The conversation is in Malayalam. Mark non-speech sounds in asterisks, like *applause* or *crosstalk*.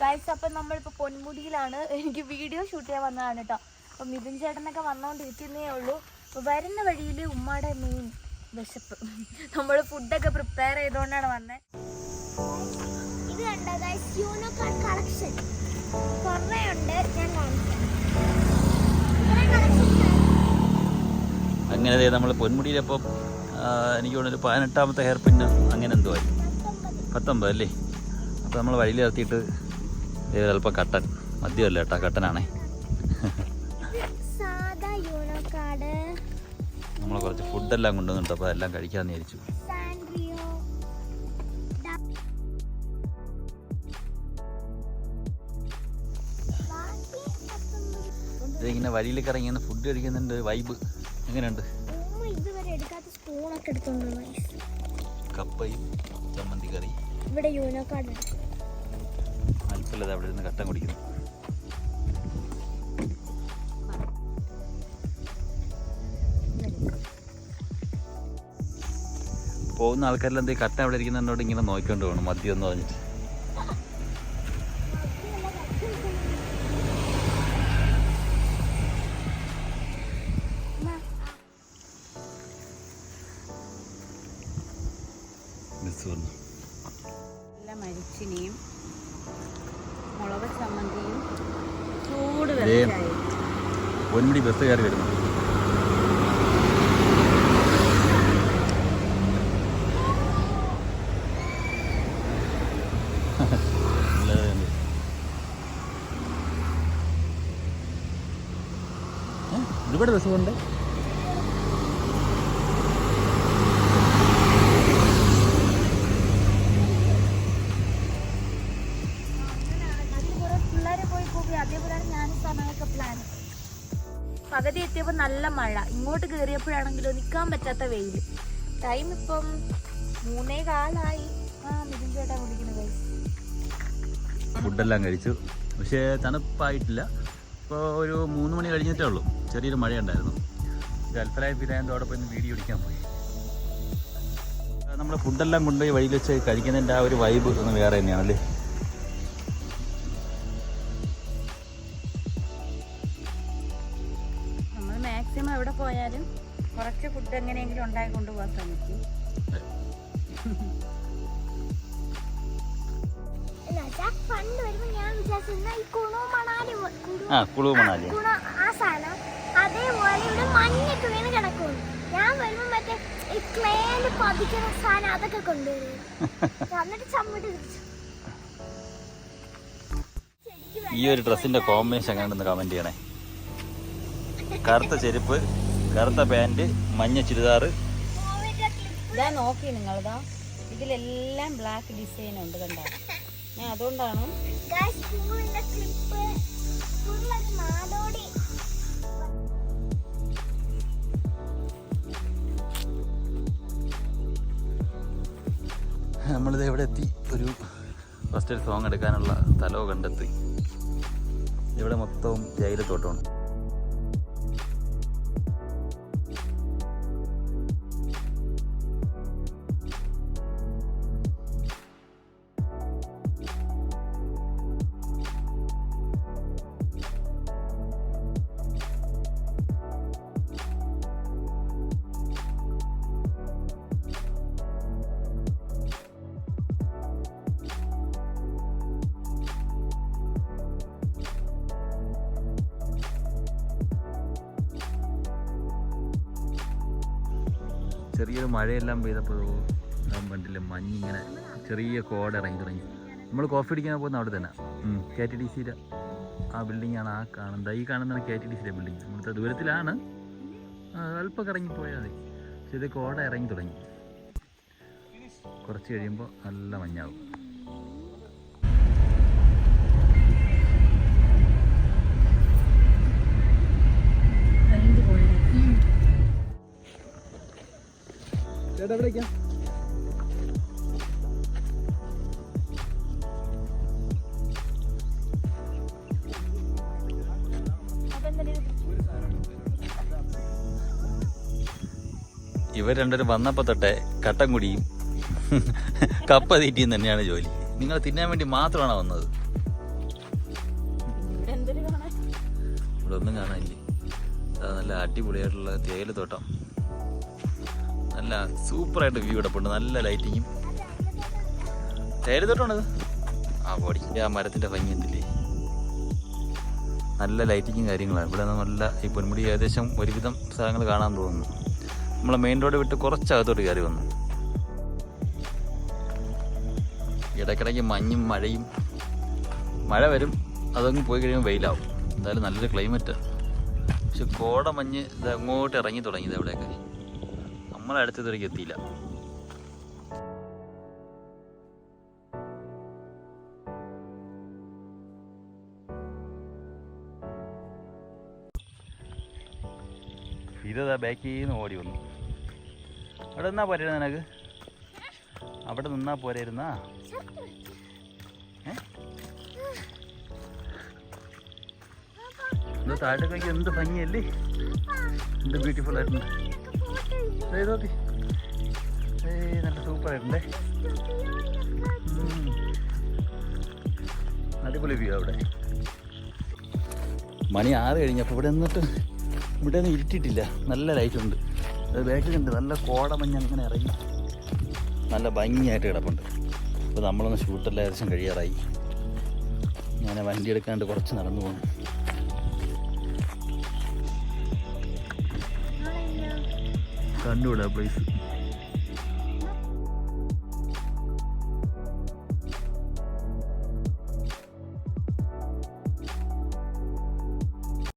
ഗൈസ് അപ്പം നമ്മളിപ്പോൾ പൊന്മുടിയിലാണ്. എനിക്ക് വീഡിയോ ഷൂട്ട് ചെയ്യാൻ വന്നതാണ് കേട്ടോ അപ്പം മിഥുൻ ചേട്ടനൊക്കെ വന്നുകൊണ്ടിരിക്കുന്നേ ഉള്ളൂ. അപ്പോൾ വരുന്ന വഴിയിൽ ഉമ്മയുടെ മെയിൻ വിശപ്പ്. നമ്മൾ ഫുഡൊക്കെ പ്രിപ്പയർ ചെയ്തുകൊണ്ടാണ് വന്നേ. ഇത് കണ്ടോ ഗൈസ് യൂണിക്കോൺ കളക്ഷൻ കുറേ ഉണ്ട് ഞാൻ കാണിക്കാം. അങ്ങനെ ദേ നമ്മൾ പൊന്മുടിയിലപ്പം എനിക്ക് തോന്നുന്നു പതിനെട്ടാമത്തെ ഹെയർ പിന്ന് അങ്ങനെ എന്തോ ആയി പത്തൊമ്പത് അല്ലേ? അപ്പോൾ നമ്മൾ വഴിയിൽ നിർത്തിയിട്ട് ദേ ചിലപ്പോൾ കട്ടൻ മദ്യമല്ല കേട്ടോ കട്ടനാണേ. നമ്മൾ കുറച്ച് ഫുഡെല്ലാം കൊണ്ടുവന്നിട്ട് അപ്പോൾ എല്ലാം കഴിക്കാമെന്ന് വിചാരിച്ചു. ഇതിങ്ങനെ വഴിയിലേക്ക് കറങ്ങി ഫുഡ് കഴിക്കുന്നുണ്ട് വൈബ് എങ്ങനെയുണ്ട്? സ്പൂണൊക്കെ എടുത്തോണ്ട് കപ്പയും ചമ്മന്തി കറി ഇവിടെ എടുക്കും അല്പല്ലത് അവിടെ ഇരുന്ന് കട്ടൻ കുടിക്കുന്നു. പോകുന്ന ആൾക്കാരെല്ലാം കട്ടൻ അവിടെ ഇരിക്കുന്നുണ്ടോ ഇങ്ങനെ നോക്കിക്കൊണ്ട് പോകണം മദ്യം എന്ന് പറഞ്ഞിട്ട്. വന്നു. നല്ല മരിച്ചിനിയും മുളക് ചമ്മന്തിയും ചൂട് പൊന്മുടി ബസ് കയറി വരുന്നു. ഇവിടെ ബസ് പോകുന്നുണ്ട് പകുതി എത്തിയപ്പോൾ നല്ല മഴ. ഇങ്ങോട്ട് കയറിയപ്പോഴാണെങ്കിലോ നിൽക്കാൻ പറ്റാത്ത വെയിൽ. ടൈം ഇപ്പം മൂന്നേ കാലായി. ആ മിഥുൻ ചേട്ടാ വിളിക്കുന്നത്. ഫുഡെല്ലാം കഴിച്ചു. പക്ഷേ തണുപ്പായിട്ടില്ല. ഇപ്പോൾ ഒരു മൂന്ന് മണി കഴിഞ്ഞിട്ടേ ഉള്ളൂ. ചെറിയൊരു മഴയുണ്ടായിരുന്നു. അൽഫലായ പിതായന്തോടെ പോയി വീഡിയോ പിടിക്കാൻ പോയി. നമ്മൾ ഫുഡെല്ലാം കൊണ്ടുപോയി വഴിയിൽ വെച്ച് കഴിക്കുന്നതിന്റെ ആ ഒരു വൈബ് ഒന്ന് വേറെ തന്നെയാണല്ലേ? നമ്മൾ എവിടെ പോയാലും കുറച്ച് ഫുഡ് എങ്ങനെയെങ്കിലും ഉണ്ടായി കൊണ്ടുപോകാൻ ശ്രമിക്കും. ആ കുളു മണാലി. അതേപോലെ ഇവിടെ മഞ്ഞൊക്കെ വീണ് കിടക്കും ഞാൻ വരുമ്പോ മറ്റേ ഈ പതിക്കുന്ന സാധനം അതൊക്കെ കൊണ്ടുവരും *laughs* എന്നിട്ട് ചമ്മട്ട് ഈ ഒരു ഡ്രസ്സിന്റെ കോമ്പിനേഷൻ എങ്ങനെയുണ്ടെന്ന് കമന്റ് ചെയ്യണേ. കറുത്ത ചെരുപ്പ് കറുത്ത പാന്റ് മഞ്ഞ ചുരിദാറ്. ഇതാ നോക്കി നിങ്ങളിതാ. ഇതിലെല്ലാം ബ്ലാക്ക് ഡിസൈൻ ഉണ്ട് കണ്ടോ? ഞാൻ അതുകൊണ്ടാണ് നമ്മളിത് എവിടെ എത്തി. ഒരു ഫസ്റ്റ് ഒരു സോങ് എടുക്കാനുള്ള സ്ഥലവും കണ്ടെത്തി. ഇവിടെ മൊത്തവും ജയിലത്തോട്ടമാണ്. ചെറിയൊരു മഴയെല്ലാം പെയ്തപ്പോൾ കണ്ടില്ല മഞ്ഞിങ്ങനെ ചെറിയ കോട ഇറങ്ങി തുടങ്ങി. നമ്മൾ കോഫി അടിക്കാൻ പോകുന്ന അവിടെ തന്നെ. കെ ടി ഡി സിയുടെ ആ ബിൽഡിംഗ് ആണ് ആ കാണുന്നത്. ഈ കാണുന്നതാണ് കെ ടി ഡി സിയുടെ ബിൽഡിങ് നമ്മളിത്തെ ദൂരത്തിലാണ് അല്പം ഇറങ്ങി പോയാൽ മതി. പക്ഷേ ഇത് കോട ഇറങ്ങി തുടങ്ങി. കുറച്ച് കഴിയുമ്പോൾ നല്ല മഞ്ഞാവും. ചേട്ടാ എവിടേക്കാ ഇവർ രണ്ടുപേരും വന്നപ്പോൾ തൊട്ടേ കട്ടൻ കുടിയും കപ്പ തീറ്റിയും തന്നെയാണ് ജോലി. നിങ്ങൾ തിന്നാൻ വേണ്ടി മാത്രമാണ് വന്നത്? ഇവിടെ ഒന്നും കാണാനില്ലേ? നല്ല അടിപൊളിയായിട്ടുള്ള തേയിലത്തോട്ടം നല്ല സൂപ്പറായിട്ട് വ്യൂ കിടപ്പുണ്ട് നല്ല ലൈറ്റിങ്ങും തേരുതോട്ടാണത് ആ പൊടി. ആ മരത്തിന്റെ ഭംഗി എന്തില്ലേ നല്ല ലൈറ്റിങ്ങും കാര്യങ്ങളാണ്. ഇവിടെ നല്ല ഈ പൊന്മുടി ഏകദേശം ഒരുവിധം സ്ഥലങ്ങൾ കാണാൻ തോന്നുന്നു. നമ്മൾ മെയിൻ റോഡ് വിട്ട് കുറച്ചകത്തോട്ട് കയറി വന്നു. ഇടയ്ക്കിടയ്ക്ക് മഞ്ഞും മഴയും. മഴ വരും. അതങ്ങ് പോയി കഴിയുമ്പോൾ വെയിലാവും. എന്തായാലും നല്ലൊരു ക്ലൈമറ്റ് പക്ഷെ കോട മഞ്ഞ് ഇത് അങ്ങോട്ട് ഇറങ്ങി തുടങ്ങിയത് എവിടെയൊക്കെ നമ്മളെ ഇതുവരെ എത്തിയില്ല ഇതാ ബാക്കിൽ നിന്ന് ഓടി വന്നു. അവിടെ നിന്നാ പോരായിരുന്നു നിനക്ക്? അവിടെ നിന്നാ പോരായിരുന്നാ ഏ? എന്താ താഴേക്ക് എന്ത് ഭംഗിയല്ലേ? എന്ത് ബ്യൂട്ടിഫുൾ ആയിട്ടുണ്ട് ദേ ഇത് ഏയ് നല്ല അടിപൊളി വ്യൂ അവിടെ. മണി ആറ് കഴിഞ്ഞപ്പോൾ ഇവിടെ നിന്നിട്ട് ഇവിടെ ഒന്നും ഇരുട്ടിട്ടില്ല നല്ല ലൈറ്റ് ഉണ്ട്. ബാക്കിലുണ്ട് നല്ല കോടമഞ്ഞ് അങ്ങനെ ഇറങ്ങി. നല്ല ഭംഗിയായിട്ട് കിടപ്പുണ്ട്. അപ്പോൾ നമ്മളൊന്ന് ഷൂട്ടെല്ലാം ഏകദേശം കഴിയാറായി. ഞാൻ വണ്ടി എടുക്കാണ്ട് കുറച്ച് നടന്നു പോകുന്നു കണ്ടുകൂടാ പ്ലേസ്